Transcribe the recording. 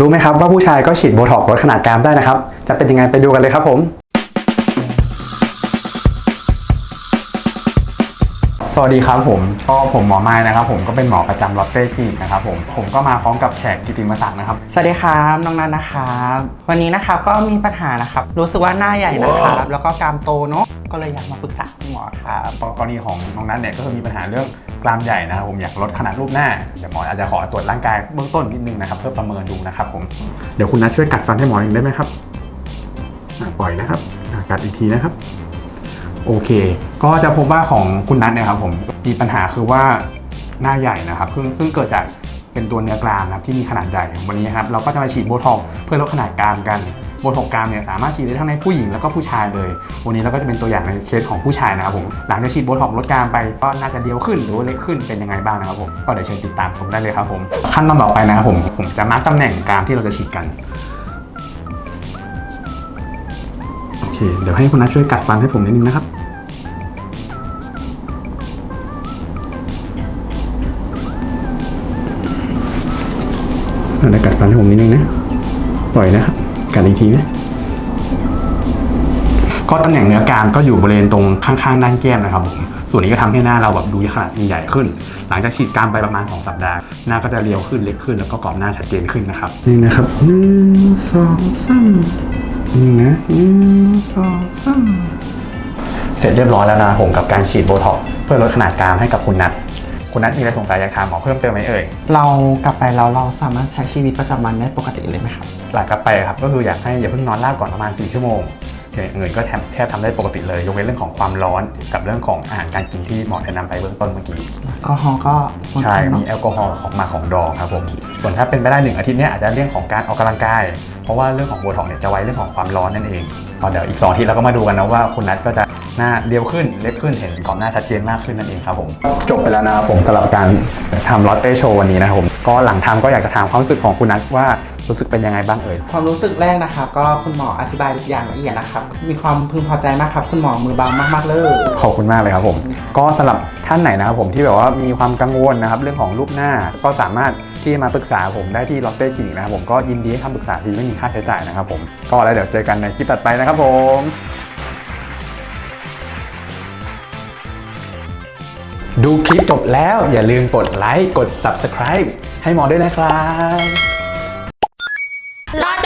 รู้ไหมครับว่าผู้ชายก็ฉีดโบท็อกซ์ลดขนาดกรามได้นะครับ จะเป็นยังไงไปดูกันเลยครับผม สวัสดีครับผมก็ผมหมอไม้นะครับ ผมก็เป็นหมอประจำลอตเต้คลินิกนะครับผมผมก็มาพร้อมกับแขกกิติมศักดิ์นะครับสวัสดีครับน้องนันนะครับวันนี้นะครับก็มีปัญหานะครับรู้สึกว่าหน้าใหญ่นะครับแล้วก็กรามโตเนาะก็เลยอยากมาปรึกษาคุณหมอครับกรณีของน้องนัทเนี่ยก็คือมีปัญหาเรื่องกรามใหญ่นะครับผมอยากลดขนาดรูปหน้าเดี๋ยวหมออาจจะขอตรวจร่างกายเบื้องต้นนิดนึงนะครับเพื่อประเมินดูนะครับผมเดี๋ยวคุณนัทช่วยกัดฟันให้หมอหนึ่งได้ไหมครับอะปล่อยนะครับอะกัดอีกทีนะครับ โอเค ก็จะพบว่าของคุณนัทเนี่ยครับผมมีปัญหาคือว่าหน้าใหญ่นะครับซึ่งซึ่งเกิดจากเป็นตัวเนื้อกรามนะครับที่มีขนาดใหญ่วันนี้ครับเราก็จะมาฉีดโบท็อกเพื่อลดขนาดกรามกันโบท็อกกรามเนี่ยสามารถฉีดได้ทั้งในผู้หญิงแล้วก็ผู้ชายเลย วันนี้เราก็จะเป็นตัวอย่างในเคสของผู้ชายนะครับผมหลังจากฉีดโบท็อกลดกรามไปก็น่าจะเดียวขึ้นหรือเล็กขึ้นเป็นยังไงบ้างนะครับผมก็เดี๋ยวเชิญติดตามชมได้เลยครับผมขั้นตอนต่อไปนะครับผมผมจะมาร์กตำแหน่งกรามที่เราจะฉีดกัน เค เดี๋ยวให้คุณนัทช่วยกัดฟันให้ผมนิดนึงนะครับ เราได้กัดฟันให้ผมนิดนึงนะ ปล่อยนะครับ กัดอีกทีนะ ก็ตำแหน่งเนื้อกรามก็อยู่บริเวณตรงข้างๆด้านแก้มนะครับผมส่วนนี้ก็ทำให้หน้าเราแบบดูขนาดใหญ่ขึ้น หลังจากฉีดกรามไปประมาณ 2 สัปดาห์ หน้าก็จะเรียวขึ้นเล็กขึ้นแล้วก็กรอบหน้าชัดเจนขึ้นนะครับ นี่นะครับหนึ่งสองสาม นี่นะหนึ่งสองสามเสร็จเรียบร้อยแล้วนะผมกับการฉีดโบท็อกซ์เพื่อลดขนาดกรามให้กับคุณนัทคุณนัทมีอะไรสงสัยอยากถามหมอเพิ่มเติมไหมเอ่ยเรากลับไปแล้วเราสามารถใช้ชีวิตประจำวันได้ปกติเลยไหมครับหลังกลับไปครับก็คืออยากให้อย่าเพิ่งนอนราบก่อนประมาณ4ชั่วโมง อย่างอื่นก็แทบแทบทำได้ปกติเลย ยกเว้นเรื่องของความร้อนกับเรื่องของอาหารการกินที่หมอแนะนำไปเบื้องต้นเมื่อกี้แอลกอฮอล์ก็งดใช่เนมีอะแอลกอฮอล์ของมาของดองครับผมส่วนถ้าเป็นไปได้หนึ่งอาทิตย์เนี้ยอาจจะเรื่องของการออกกำลังกาย เพราะว่าเรื่องของโบท็อกซ์เนี่ยจะไว้เรื่องของความร้อนนั่นเองพอเดี๋ยวอีกสองอาทิตย์เราก็มาดูกันนะว่าคุณนัทก็จะหน้าเรียวขึ้นเล็กขึ้นเห็นกรอบหน้าชัดเจนมากขึ้นนั่นเองครับผมจบไปแล้วนะครับผมสำหรับการทำลอตเต้โชว์วันนี้นะครับผมก็หลังทำก็อยากจะถามความรู้สึกของคุณนัทว่า รู้สึกเป็นยังไงบ้างเอ่ย ความรู้สึกแรกนะครับก็คุณหมออธิบายอย่างละเอียดนะครับ มีความพึงพอใจมากครับ คุณหมอมือเบามากๆเลย ขอบคุณมากเลยครับผม ก็สำหรับท่านไหนนะครับผมที่แบบว่ามีความกังวลนะครับเรื่องของรูปหน้าก็สามารถที่มาปรึกษาผมได้ที่ลอตเต้คลินิกนะครับผมก็ยินดีให้คำปรึกษาที่ไม่มีค่าใช้จ่ายนะครับผมก็แล้วเดี๋ยวเจอกันในคลิปตัดไปนะครับผมดูคลิปจบแล้วอย่าลืมกดไลค์กด Subscribe ให้หมอด้วยนะครับ Lot